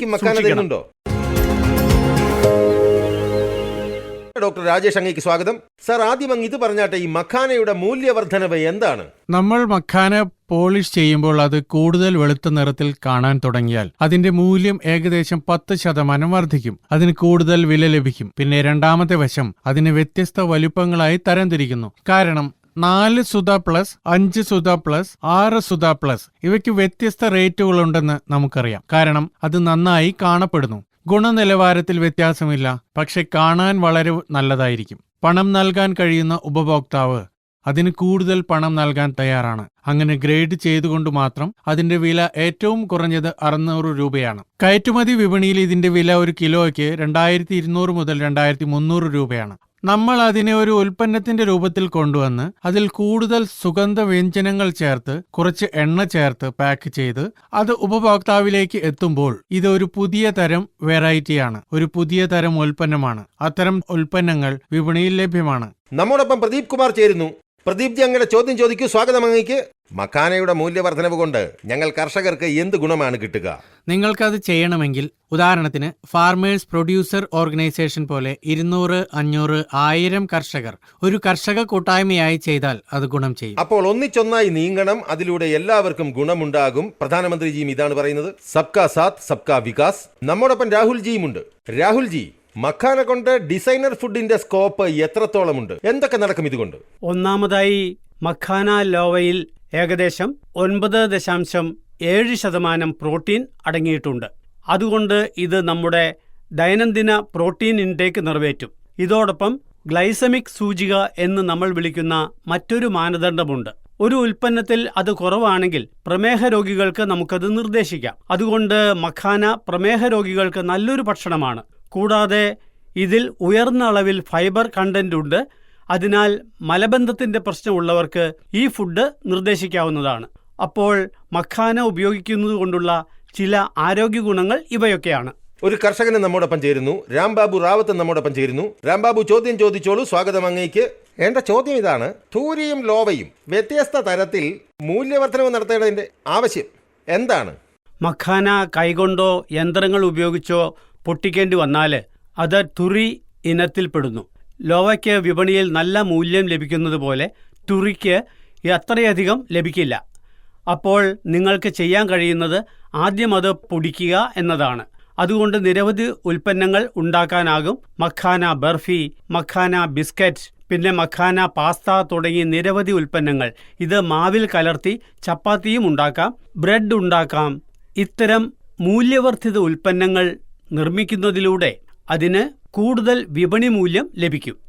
ഡോക്ടർ രാജേഷ് അങ്ങേക്ക് സ്വാഗതം. സർ ആദ്യം അങ്ങ് ഇത് പറഞ്ഞാട്ടെ ഈ മഖാനയുടെ മൂല്യവർദ്ധനവ് എന്താണ്? നമ്മൾ മഖാന പോളിഷ് ചെയ്യുമ്പോൾ അത് കൂടുതൽ വെളുത്ത നിറത്തിൽ കാണാൻ തുടങ്ങിയാൽ അതിന്റെ മൂല്യം ഏകദേശം പത്ത് ശതമാനം വർദ്ധിക്കും. അതിന് കൂടുതൽ വില ലഭിക്കും. പിന്നെ രണ്ടാമത്തെ വശം അതിന് വ്യത്യസ്ത വലുപ്പങ്ങളായി തരംതിരിക്കുന്നു. കാരണം നാല് സുധ പ്ലസ് അഞ്ച് സുധ പ്ലസ് ആറ് സുധ പ്ലസ് ഇവയ്ക്ക് വ്യത്യസ്ത റേറ്റുകളുണ്ടെന്ന് നമുക്കറിയാം. കാരണം അത് നന്നായി കാണപ്പെടുന്നു. ഗുണനിലവാരത്തിൽ വ്യത്യാസമില്ല. പക്ഷെ കാണാൻ വളരെ നല്ലതായിരിക്കും. പണം നൽകാൻ കഴിയുന്ന ഉപഭോക്താവ് അതിന് കൂടുതൽ പണം നൽകാൻ തയ്യാറാണ്. അങ്ങനെ ഗ്രേഡ് ചെയ്തുകൊണ്ട് മാത്രം അതിന്റെ വില ഏറ്റവും കുറഞ്ഞത് അറുന്നൂറ് രൂപയാണ്. കയറ്റുമതി വിപണിയിൽ ഇതിന്റെ വില ഒരു കിലോയ്ക്ക് രണ്ടായിരത്തി ഇരുന്നൂറ് മുതൽ രണ്ടായിരത്തി മുന്നൂറ് രൂപയാണ്. നമ്മൾ അതിനെ ഒരു ഉൽപ്പന്നത്തിന്റെ രൂപത്തിൽ കൊണ്ടുവന്ന് അതിൽ കൂടുതൽ സുഗന്ധ വ്യഞ്ജനങ്ങൾ ചേർത്ത് കുറച്ച് എണ്ണ ചേർത്ത് പാക്ക് ചെയ്ത് അത് ഉപഭോക്താവിലേക്ക് എത്തുമ്പോൾ ഇത് ഒരു പുതിയ തരം വെറൈറ്റിയാണ്. ഒരു പുതിയ തരം ഉൽപ്പന്നമാണ്. അത്തരം ഉൽപ്പന്നങ്ങൾ വിപണിയിൽ ലഭ്യമാണ്. നമ്മോടൊപ്പം പ്രദീപ് കുമാർ ചേരുന്നു. പ്രദീപ് ജി അങ്ങയുടെ ചോദ്യം ചോദിക്കൂ. സ്വാഗതം അങ്ങേക്ക്. മക്കാനയുടെ മൂല്യവർദ്ധനവ് കൊണ്ട് ഞങ്ങൾ കർഷകർക്ക് എന്ത് ഗുണമാണ് കിട്ടുക? നിങ്ങൾക്കത് ചെയ്യണമെങ്കിൽ ഉദാഹരണത്തിന് ഫാർമേഴ്സ് പ്രൊഡ്യൂസർ ഓർഗനൈസേഷൻ പോലെ ഇരുന്നൂറ് അഞ്ഞൂറ് ആയിരം കർഷകർ ഒരു കർഷക കൂട്ടായ്മയായി ചെയ്താൽ അത് ഗുണം ചെയ്യും. അപ്പോൾ ഒന്നിച്ചൊന്നായി നീങ്ങണം അതിലൂടെ എല്ലാവർക്കും ഗുണമുണ്ടാകും. പ്രധാനമന്ത്രിജിയും ഇതാണ് പറയുന്നത്. സബ്കാ സാത്ത് സബ്കാ വികാസ്. നമ്മോടൊപ്പം രാഹുൽജിയും ഉണ്ട്. രാഹുൽജി മക്കാന മഖാന കൊണ്ട് ഡിസൈനർ ഫുഡിന്റെ സ്കോപ്പ് എത്രത്തോളമുണ്ട്? എന്തൊക്കെ നടക്കും ഇതുകൊണ്ട്? ഒന്നാമതായി മഖാന ലോവയിൽ ഏകദേശം ഒൻപത് ദശാംശം ഏഴ് ശതമാനം പ്രോട്ടീൻ അടങ്ങിയിട്ടുണ്ട്. അതുകൊണ്ട് ഇത് നമ്മുടെ ദൈനംദിന പ്രോട്ടീൻ ഇൻടേക്ക് നിറവേറ്റും. ഇതോടൊപ്പം ഗ്ലൈസമിക് സൂചിക എന്ന് നമ്മൾ വിളിക്കുന്ന മറ്റൊരു മാനദണ്ഡമുണ്ട്. ഒരു ഉൽപ്പന്നത്തിൽ അത് കുറവാണെങ്കിൽ പ്രമേഹ രോഗികൾക്ക് നമുക്കത് നിർദ്ദേശിക്കാം. അതുകൊണ്ട് മഖാന പ്രമേഹ രോഗികൾക്ക് നല്ലൊരു ഭക്ഷണമാണ്. കൂടാതെ ഇതിൽ ഉയർന്ന അളവിൽ ഫൈബർ കണ്ടന്റ് ഉണ്ട്. അതിനാൽ മലബന്ധത്തിന്റെ പ്രശ്നമുള്ളവർക്ക് ഈ ഫുഡ് നിർദ്ദേശിക്കാവുന്നതാണ്. അപ്പോൾ മഖാന ഉപയോഗിക്കുന്നത് കൊണ്ടുള്ള ചില ആരോഗ്യ ഗുണങ്ങൾ ഇവയൊക്കെയാണ്. ഒരു കർഷകനെ നമ്മോടൊപ്പം ചേരുന്നു. രാംബാബു റാവത്ത് നമ്മോടൊപ്പം ചേരുന്നു. രാംബാബു ചോദ്യം ചോദിച്ചോളൂ. സ്വാഗതം അങ്ങേക്ക്. എന്റെ ചോദ്യം ഇതാണ്. തൂരിയും ലോവയും വ്യത്യസ്ത തരത്തിൽ മൂല്യവർദ്ധനവ് നടത്തേണ്ടതിന്റെ ആവശ്യം എന്താണ്? മഖാന കൈകൊണ്ടോ യന്ത്രങ്ങൾ ഉപയോഗിച്ചോ പൊട്ടിക്കേണ്ടി വന്നാൽ അത് തുറി ഇനത്തിൽപ്പെടുന്നു ലോവയ്ക്ക് വിപണിയിൽ നല്ല മൂല്യം ലഭിക്കുന്നതുപോലെ തുറിക്ക് അത്രയധികം ലഭിക്കില്ല. അപ്പോൾ നിങ്ങൾക്ക് ചെയ്യാൻ കഴിയുന്നത് ആദ്യം അത് പൊടിക്കുക എന്നതാണ്. അതുകൊണ്ട് നിരവധി ഉൽപ്പന്നങ്ങൾ ഉണ്ടാക്കാനാകും. മഖാന ബർഫി മഖാന ബിസ്ക്കറ്റ് പിന്നെ മഖാന പാസ്ത തുടങ്ങി നിരവധി ഉൽപ്പന്നങ്ങൾ. ഇത് മാവിൽ കലർത്തി ചപ്പാത്തിയും ഉണ്ടാക്കാം ബ്രെഡ് ഉണ്ടാക്കാം. ഇത്തരം മൂല്യവർദ്ധിത ഉൽപ്പന്നങ്ങൾ നിർമ്മിക്കുന്നതിലൂടെ അതിന് കൂടുതൽ വിപണി മൂല്യം ലഭിക്കും.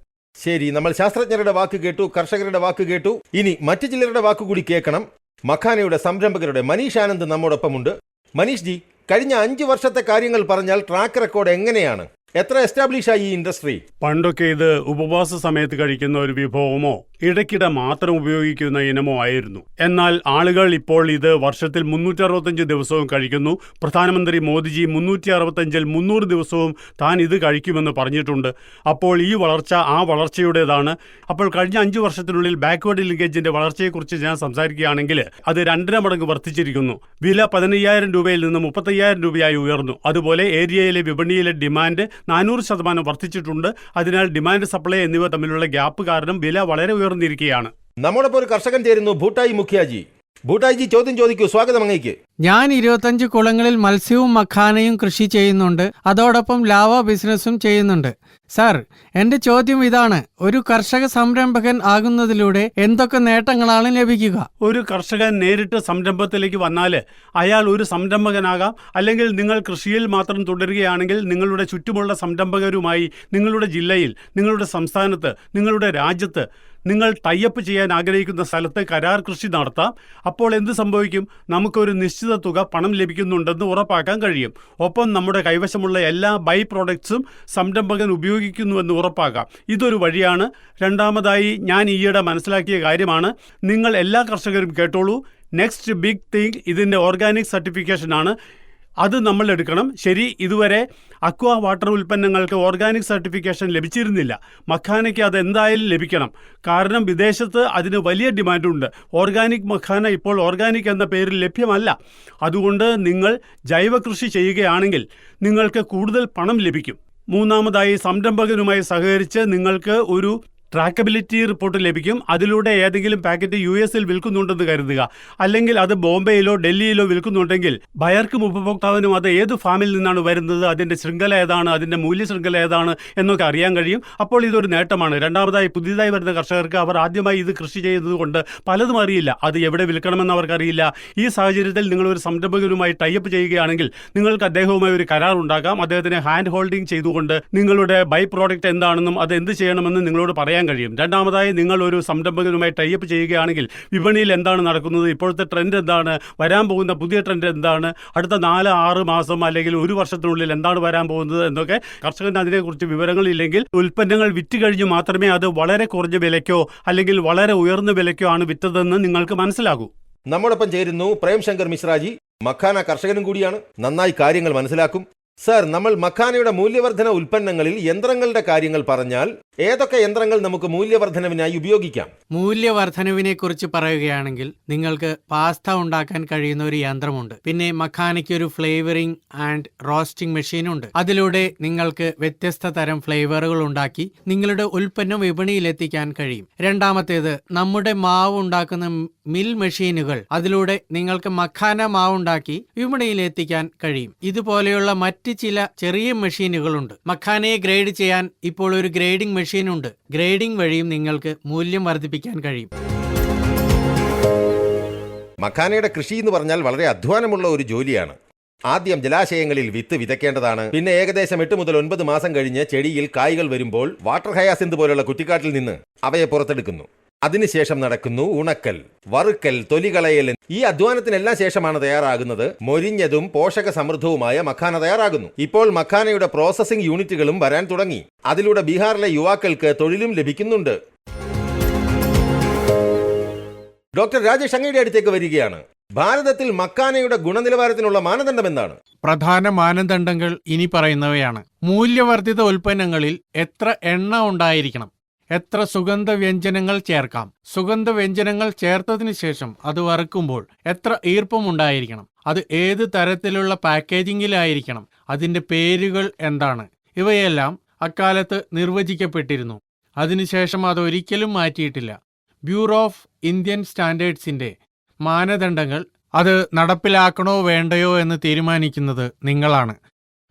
ശരി നമ്മൾ ശാസ്ത്രജ്ഞരുടെ വാക്ക് കേട്ടു കർഷകരുടെ വാക്ക് കേട്ടു. ഇനി മറ്റു ചിലരുടെ വാക്ക് കൂടി കേൾക്കണം. മഖാനയുടെ സംരംഭകരുടെ മനീഷ് ആനന്ദ് നമ്മോടൊപ്പമുണ്ട്. മനീഷ് ജി കഴിഞ്ഞ അഞ്ച് വർഷത്തെ കാര്യങ്ങൾ പറഞ്ഞാൽ ട്രാക്ക് റെക്കോർഡ് എങ്ങനെയാണ്? എത്ര എസ്റ്റാബ്ലിഷ് ആയി ഈ ഇൻഡസ്ട്രി? പണ്ടൊക്കെ ഇത് ഉപവാസ സമയത്ത് കഴിക്കുന്ന ഒരു വിഭവമോ ഇടയ്ക്കിടെ മാത്രം ഉപയോഗിക്കുന്ന ഇനമോ ആയിരുന്നു. എന്നാൽ ആളുകൾ ഇപ്പോൾ ഇത് വർഷത്തിൽ മുന്നൂറ്റി അറുപത്തഞ്ച് ദിവസവും കഴിക്കുന്നു. പ്രധാനമന്ത്രി മോദിജി മുന്നൂറ്റി അറുപത്തഞ്ചിൽ മുന്നൂറ് ദിവസവും താൻ ഇത് കഴിക്കുമെന്ന് പറഞ്ഞിട്ടുണ്ട്. അപ്പോൾ ഈ വളർച്ച ആ വളർച്ചയുടേതാണ്. അപ്പോൾ കഴിഞ്ഞ അഞ്ച് വർഷത്തിനുള്ളിൽ ബാക്ക്വേർഡ് ലിങ്കേജിന്റെ വളർച്ചയെക്കുറിച്ച് ഞാൻ സംസാരിക്കുകയാണെങ്കിൽ അത് രണ്ടര മടങ്ങ് വർദ്ധിച്ചിരിക്കുന്നു. വില പതിനയ്യായിരം രൂപയിൽ നിന്ന് മുപ്പത്തയ്യായിരം രൂപയായി ഉയർന്നു. അതുപോലെ ഏരിയയിലെ വിപണിയിലെ ഡിമാൻഡ് നാനൂറ് ശതമാനം വർദ്ധിച്ചിട്ടുണ്ട്. അതിനാൽ ഡിമാൻഡ് സപ്ലൈ എന്നിവ തമ്മിലുള്ള ഗ്യാപ്പ് കാരണം വില വളരെ ഉയർന്നിരിക്കുകയാണ്. നമ്മോടൊപ്പം ഒരു കർഷകൻ ചേരുന്നു. ഭൂട്ടായി മുഖ്യാജി. ഭൂട്ടായി ജി ചോദ്യം ചോദിക്കൂ സ്വാഗതം അങ്ങേക്ക്. ഞാൻ ഇരുപത്തഞ്ച് കുളങ്ങളിൽ മത്സ്യവും മഖാനയും കൃഷി ചെയ്യുന്നുണ്ട്. അതോടൊപ്പം ലാവ ബിസിനസ്സും ചെയ്യുന്നുണ്ട്. സാർ എന്റെ ചോദ്യം ഇതാണ്. ഒരു കർഷക സംരംഭകൻ ആകുന്നതിലൂടെ എന്തൊക്കെ നേട്ടങ്ങളാണ് ലഭിക്കുക? ഒരു കർഷകൻ നേരിട്ട് സംരംഭത്തിലേക്ക് വന്നാൽ അയാൾ ഒരു സംരംഭകനാകാം. അല്ലെങ്കിൽ നിങ്ങൾ കൃഷിയിൽ മാത്രം തുടരുകയാണെങ്കിൽ നിങ്ങളുടെ ചുറ്റുമുള്ള സംരംഭകരുമായി നിങ്ങളുടെ ജില്ലയിൽ നിങ്ങളുടെ സംസ്ഥാനത്ത് നിങ്ങളുടെ രാജ്യത്ത് നിങ്ങൾ ടൈപ്പ് ചെയ്യാൻ ആഗ്രഹിക്കുന്ന സ്ഥലത്ത് കരാർ കൃഷി നടത്താം. അപ്പോൾ എന്ത് സംഭവിക്കും? നമുക്കൊരു നിശ്ചിത തുക പണം ലഭിക്കുന്നുണ്ടെന്ന് ഉറപ്പാക്കാൻ കഴിയും. ഒപ്പം നമ്മുടെ കൈവശമുള്ള എല്ലാ ബൈ പ്രോഡക്ട്സും സംരംഭകൻ ഉപയോഗിക്കുന്നുവെന്ന് ഉറപ്പാക്കാം. ഇതൊരു വഴിയാണ്. രണ്ടാമതായി ഞാൻ ഈയിടെ മനസ്സിലാക്കിയ കാര്യമാണ്. നിങ്ങൾ എല്ലാ കർഷകരും കേട്ടോളൂ. നെക്സ്റ്റ് ബിഗ് തിങ് ഇതിന്റെ ഓർഗാനിക് സർട്ടിഫിക്കേഷനാണ് അത് നമ്മൾ എടുക്കണം ശരി ഇതുവരെ അക്വ വാട്ടർ ഉൽപ്പന്നങ്ങൾക്ക് ഓർഗാനിക് സർട്ടിഫിക്കേഷൻ ലഭിച്ചിരുന്നില്ല. മഖാനയ്ക്ക് അത് എന്തായാലും ലഭിക്കണം. കാരണം വിദേശത്ത് അതിന് വലിയ ഡിമാൻഡുണ്ട്. ഓർഗാനിക് മഖാന ഇപ്പോൾ ഓർഗാനിക് എന്ന പേരിൽ ലഭ്യമല്ല. അതുകൊണ്ട് നിങ്ങൾ ജൈവ കൃഷി ചെയ്യുകയാണെങ്കിൽ നിങ്ങൾക്ക് കൂടുതൽ പണം ലഭിക്കും. മൂന്നാമതായി സംരംഭകനുമായി സഹകരിച്ച് നിങ്ങൾക്ക് ഒരു ട്രാക്കബിലിറ്റി റിപ്പോർട്ട് ലഭിക്കും. അതിലൂടെ ഏതെങ്കിലും പാക്കറ്റ് യു എസിൽ വിൽക്കുന്നുണ്ടെന്ന് കരുതുക. അല്ലെങ്കിൽ അത് ബോംബെയിലോ ഡൽഹിയിലോ വിൽക്കുന്നുണ്ടെങ്കിൽ ബയർക്കും ഉപഭോക്താവിനും അത് ഏത് ഫാമിൽ നിന്നാണ് വരുന്നത്? അതിന്റെ ശൃംഖല ഏതാണ്? അതിന്റെ മൂല്യ ശൃംഖല ഏതാണ്? എന്നൊക്കെ അറിയാൻ കഴിയും. അപ്പോൾ ഇതൊരു നേട്ടമാണ്. രണ്ടാമതായി പുതിയതായി വരുന്ന കർഷകർക്ക് അവർ ആദ്യമായി ഇത് കൃഷി ചെയ്യുന്നത് കൊണ്ട് പലതും അറിയില്ല. അത് എവിടെ വിൽക്കണമെന്ന് അവർക്കറിയില്ല. ഈ സാഹചര്യത്തിൽ നിങ്ങൾ ഒരു സംരംഭകരുമായി ടൈപ്പ് ചെയ്യുകയാണെങ്കിൽ നിങ്ങൾക്ക് അദ്ദേഹവുമായി ഒരു കരാർ ഉണ്ടാക്കാം. അദ്ദേഹത്തിന് ഹാൻഡ് ഹോൾഡിംഗ് ചെയ്തുകൊണ്ട് നിങ്ങളുടെ ബൈ പ്രോഡക്റ്റ് എന്താണെന്നും അത് എന്ത് ചെയ്യണമെന്നും നിങ്ങളോട് പറയാൻ കഴിയും. രണ്ടാമതായി നിങ്ങൾ ഒരു സംരംഭകരുമായി ടൈപ്പ് ചെയ്യുകയാണെങ്കിൽ വിപണിയിൽ എന്താണ് നടക്കുന്നത് ഇപ്പോഴത്തെ ട്രെൻഡ് എന്താണ് വരാൻ പോകുന്ന പുതിയ ട്രെൻഡ് എന്താണ് അടുത്ത നാല് ആറ് മാസം അല്ലെങ്കിൽ ഒരു വർഷത്തിനുള്ളിൽ എന്താണ് വരാൻ പോകുന്നത് എന്നൊക്കെ കർഷകന് അതിനെക്കുറിച്ച് വിവരങ്ങൾ ഇല്ലെങ്കിൽ ഉൽപ്പന്നങ്ങൾ വിറ്റ് കഴിഞ്ഞ് മാത്രമേ അത് വളരെ കുറഞ്ഞ വിലയ്ക്കോ അല്ലെങ്കിൽ വളരെ ഉയർന്ന വിലയ്ക്കോ ആണ് വിറ്റതെന്ന് നിങ്ങൾക്ക് മനസ്സിലാകൂ. നമ്മോടൊപ്പം ചേരുന്നു പ്രേംശങ്കർ മിശ്രാജി. മഖാന കർഷകനും കൂടിയാണ്. നന്നായി കാര്യങ്ങൾ മനസ്സിലാക്കും. സർ നമ്മൾ മഖാനയുടെ മൂല്യവർദ്ധന ഉൽപ്പന്നങ്ങളിൽ യന്ത്രങ്ങളുടെ കാര്യങ്ങൾ പറഞ്ഞാൽ ഏതൊക്കെ യന്ത്രങ്ങൾ നമുക്ക് മൂല്യവർദ്ധനവിനായി ഉപയോഗിക്കാം? മൂല്യവർദ്ധനവിനെ കുറിച്ച് പറയുകയാണെങ്കിൽ നിങ്ങൾക്ക് പാസ്ത ഉണ്ടാക്കാൻ കഴിയുന്ന ഒരു യന്ത്രമുണ്ട്. പിന്നെ മഖാനയ്ക്ക് ഒരു ഫ്ലേവറിംഗ് ആൻഡ് റോസ്റ്റിംഗ് മെഷീൻ ഉണ്ട്. അതിലൂടെ നിങ്ങൾക്ക് വ്യത്യസ്ത തരം ഫ്ലേവറുകൾ ഉണ്ടാക്കി നിങ്ങളുടെ ഉൽപ്പന്നം വിപണിയിൽ എത്തിക്കാൻ കഴിയും. രണ്ടാമത്തേത് നമ്മുടെ മാവ് ഉണ്ടാക്കുന്ന മിൽ മെഷീനുകൾ അതിലൂടെ നിങ്ങൾക്ക് മഖാന മാവ് ഉണ്ടാക്കി വിപണിയിൽ എത്തിക്കാൻ കഴിയും. ഇതുപോലെയുള്ള മറ്റ് ചില ചെറിയ മെഷീനുകളുണ്ട്. മഖാനയെ ഗ്രേഡ് ചെയ്യാൻ ഇപ്പോൾ ഒരു ഗ്രേഡിംഗ് മെഷീൻ ഉണ്ട് ഗ്രേഡിംഗ് വഴിയും നിങ്ങൾക്ക് മൂല്യം വർദ്ധിപ്പിക്കാൻ കഴിയും. മഖാനയുടെ കൃഷി എന്ന് പറഞ്ഞാൽ വളരെ അധ്വാനമുള്ള ഒരു ജോലിയാണ്. ആദ്യം ജലാശയങ്ങളിൽ വിത്ത് വിതയ്ക്കേണ്ടതാണ്. പിന്നെ ഏകദേശം എട്ട് മുതൽ ഒൻപത് മാസം കഴിഞ്ഞ് ചെടിയിൽ കായ്കൾ വരുമ്പോൾ വാട്ടർ ഹയാസിന്ത് പോലുള്ള കുറ്റിക്കാട്ടിൽ നിന്ന് അവയെ പുറത്തെടുക്കുന്നു. അതിനുശേഷം നടക്കുന്നു ഉണക്കൽ വറുക്കൽ തൊലികളയൽ. ഈ അധ്വാനത്തിനെല്ലാം ശേഷമാണ് തയ്യാറാകുന്നത്. മൊരിഞ്ഞതും പോഷക സമൃദ്ധവുമായ മഖാന തയ്യാറാകുന്നു. ഇപ്പോൾ മഖാനയുടെ പ്രോസസ്സിംഗ് യൂണിറ്റുകളും വരാൻ തുടങ്ങി. അതിലൂടെ ബീഹാറിലെ യുവാക്കൾക്ക് തൊഴിലും ലഭിക്കുന്നുണ്ട്. ഡോക്ടർ രാജേഷ് അങ്ങയുടെ അടുത്തേക്ക് വരികയാണ്. ഭാരതത്തിൽ മക്കാനയുടെ ഗുണനിലവാരത്തിനുള്ള മാനദണ്ഡം എന്താണ് പ്രധാന മാനദണ്ഡങ്ങൾ ഇനി പറയുന്നവയാണ്. മൂല്യവർദ്ധിത ഉൽപ്പന്നങ്ങളിൽ എത്ര എണ്ണ ഉണ്ടായിരിക്കണം? എത്ര സുഗന്ധ വ്യഞ്ജനങ്ങൾ ചേർക്കാം? സുഗന്ധ വ്യഞ്ജനങ്ങൾ ചേർത്തതിനു ശേഷം അത് വറുക്കുമ്പോൾ എത്ര ഈർപ്പമുണ്ടായിരിക്കണം? അത് ഏത് തരത്തിലുള്ള പാക്കേജിങ്ങിലായിരിക്കണം? അതിന്റെ പേരുകൾ എന്താണ്? ഇവയെല്ലാം അക്കാലത്ത് നിർവചിക്കപ്പെട്ടിരുന്നു. അതിനുശേഷം അത് ഒരിക്കലും മാറ്റിയിട്ടില്ല. ബ്യൂറോ ഓഫ് ഇന്ത്യൻ സ്റ്റാൻഡേർഡ്സിന്റെ മാനദണ്ഡങ്ങൾ അത് നടപ്പിലാക്കണോ വേണ്ടയോ എന്ന് തീരുമാനിക്കുന്നത് നിങ്ങളാണ്.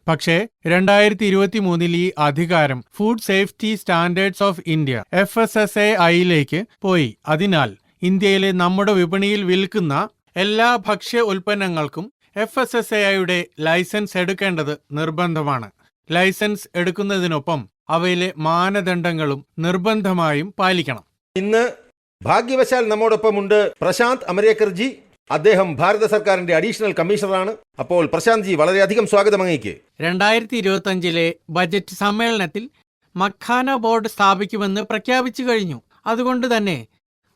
പക്ഷേ രണ്ടായിരത്തി ഇരുപത്തി മൂന്നിൽ ഈ അധികാരം food safety standards of India F S S A ഐയിലേക്ക് പോയി. അതിനാൽ ഇന്ത്യയിലെ നമ്മുടെ വിപണിയിൽ വിൽക്കുന്ന എല്ലാ ഭക്ഷ്യ ഉൽപ്പന്നങ്ങൾക്കും എഫ് എസ് എസ് എ ഐയുടെ ലൈസൻസ് എടുക്കേണ്ടത് നിർബന്ധമാണ്. ലൈസൻസ് എടുക്കുന്നതിനൊപ്പം അവയിലെ മാനദണ്ഡങ്ങളും നിർബന്ധമായും പാലിക്കണം. ഇന്ന് ഭാഗ്യവശാൽ നമ്മോടൊപ്പമുണ്ട് പ്രശാന്ത് അമരേക്കർജി അദ്ദേഹം ഭാരത സർക്കാരിന്റെ അഡീഷണൽ കമ്മീഷണറാണ്. അപ്പോൾ പ്രശാന്ത് ജി വളരെയധികം സ്വാഗതം അങ്ങേക്ക്. രണ്ടായിരത്തി ഇരുപത്തി അഞ്ചിലെ ബജറ്റ് സമ്മേളനത്തിൽ മഖാന ബോർഡ് സ്ഥാപിക്കുമെന്ന് പ്രഖ്യാപിച്ചു കഴിഞ്ഞു. അതുകൊണ്ട് തന്നെ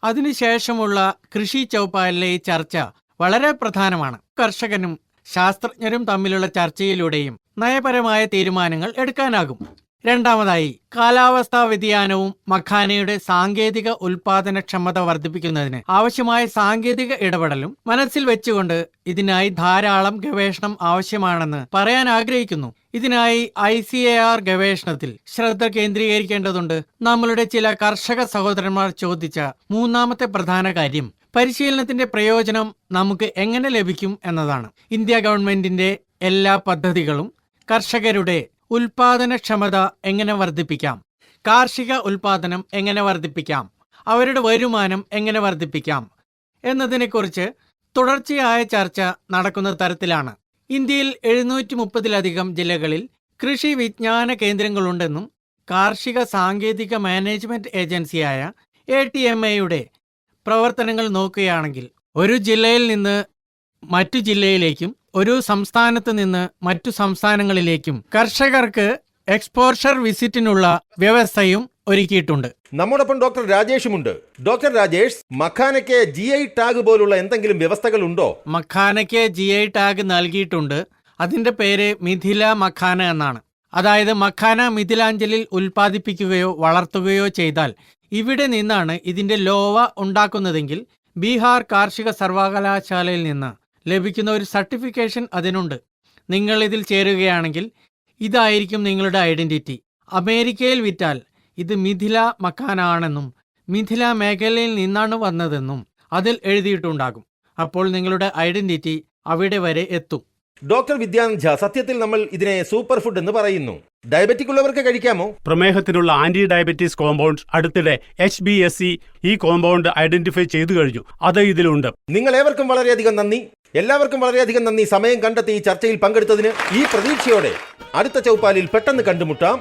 അതിനുശേഷമുള്ള കൃഷി ചൗപ്പാലിലെ ചർച്ച വളരെ പ്രധാനമാണ്. കർഷകനും ശാസ്ത്രജ്ഞരും തമ്മിലുള്ള ചർച്ചയിലൂടെയും നയപരമായ തീരുമാനങ്ങൾ എടുക്കാനാകും. രണ്ടാമതായി കാലാവസ്ഥാ വ്യതിയാനവും മഖാനയുടെ സാങ്കേതിക ഉൽപാദനക്ഷമത വർദ്ധിപ്പിക്കുന്നതിന് ആവശ്യമായ സാങ്കേതിക ഇടപെടലും മനസ്സിൽ വെച്ചുകൊണ്ട് ഇതിനായി ധാരാളം ഗവേഷണം ആവശ്യമാണെന്ന് പറയാൻ ആഗ്രഹിക്കുന്നു. ഇതിനായി ഐ സി എ ആർ ഗവേഷണത്തിൽ ശ്രദ്ധ കേന്ദ്രീകരിക്കേണ്ടതുണ്ട്. നമ്മളുടെ ചില കർഷക സഹോദരന്മാർ ചോദിച്ച മൂന്നാമത്തെ പ്രധാന കാര്യം പരിശീലനത്തിന്റെ പ്രയോജനം നമുക്ക് എങ്ങനെ ലഭിക്കും എന്നതാണ്. ഇന്ത്യ ഗവൺമെന്റിന്റെ എല്ലാ പദ്ധതികളും കർഷകരുടെ ഉൽപാദനക്ഷമത എങ്ങനെ വർദ്ധിപ്പിക്കാം? കാർഷിക ഉൽപാദനം എങ്ങനെ വർദ്ധിപ്പിക്കാം? അവരുടെ വരുമാനം എങ്ങനെ വർദ്ധിപ്പിക്കാം? എന്നതിനെക്കുറിച്ച് തുടർച്ചയായ ചർച്ച നടക്കുന്ന തരത്തിലാണ്. ഇന്ത്യയിൽ എഴുന്നൂറ്റി മുപ്പതിലധികം ജില്ലകളിൽ കൃഷി വിജ്ഞാന കേന്ദ്രങ്ങളുണ്ടെന്നും കാർഷിക സാങ്കേതിക മാനേജ്മെന്റ് ഏജൻസിയായ എ ടി എം എയുടെ പ്രവർത്തനങ്ങൾ നോക്കുകയാണെങ്കിൽ ഒരു ജില്ലയിൽ നിന്ന് മറ്റു ജില്ലയിലേക്കും ഒരു സംസ്ഥാനത്ത് നിന്ന് മറ്റു സംസ്ഥാനങ്ങളിലേക്കും കർഷകർക്ക് എക്സ്പോഷർ വിസിറ്റിനുള്ള വ്യവസ്ഥയും ഒരുക്കിയിട്ടുണ്ട്. നമ്മോടൊപ്പം ഡോക്ടർ രാജേഷുമുണ്ട്. ഡോക്ടർ രാജേഷ് മഖാനയ്ക്ക് ജി ഐ ടാഗ് പോലുള്ള എന്തെങ്കിലും വ്യവസ്ഥകൾ ഉണ്ടോ മഖാനയ്ക്ക് ജി ഐ ടാഗ് നൽകിയിട്ടുണ്ട്. അതിന്റെ പേര് മിഥില മഖാന എന്നാണ്. അതായത് മഖാന മിഥിലാഞ്ചലിൽ ഉൽപ്പാദിപ്പിക്കുകയോ വളർത്തുകയോ ചെയ്താൽ ഇവിടെ നിന്നാണ് ഇതിന്റെ ലോവ ഉണ്ടാക്കുന്നതെങ്കിൽ ബീഹാർ കാർഷിക സർവകലാശാലയിൽ നിന്ന് ലഭിക്കുന്ന ഒരു സർട്ടിഫിക്കേഷൻ അതിനുണ്ട്. നിങ്ങൾ ഇതിൽ ചേരുകയാണെങ്കിൽ ഇതായിരിക്കും നിങ്ങളുടെ ഐഡന്റിറ്റി. അമേരിക്കയിൽ വിറ്റാൽ ഇത് മിഥില മക്കാനാണെന്നും മിഥില മേഖലയിൽ നിന്നാണ് വന്നതെന്നും അതിൽ എഴുതിയിട്ടുണ്ടാകും. അപ്പോൾ നിങ്ങളുടെ ഐഡന്റിറ്റി അവിടെ വരെ എത്തും. ഡോക്ടർ വിദ്യാനന്ദ സത്യത്തിൽ നമ്മൾ ഇതിനെ സൂപ്പർ ഫുഡ് എന്ന് പറയുന്നു. ഡയബറ്റിക് ഉള്ളവർക്ക് കഴിക്കാമോ? പ്രമേഹത്തിനുള്ള ആന്റി ഡയബറ്റീസ് കോമ്പൗണ്ട് അടുത്തിടെ എച്ച് ബി എസ് സി ഈ കോമ്പൗണ്ട് ഐഡന്റിഫൈ ചെയ്തു കഴിഞ്ഞു. അത് ഇതിലുണ്ട്. നിങ്ങൾ ഏവർക്കും വളരെയധികം നന്ദി. എല്ലാവർക്കും വളരെയധികം നന്ദി. സമയം കണ്ടെത്തി ഈ ചർച്ചയിൽ പങ്കെടുത്തതിന് ഈ പ്രതീക്ഷയോടെ അടുത്ത ചൗപ്പാലിൽ പെട്ടെന്ന് കണ്ടുമുട്ടാം.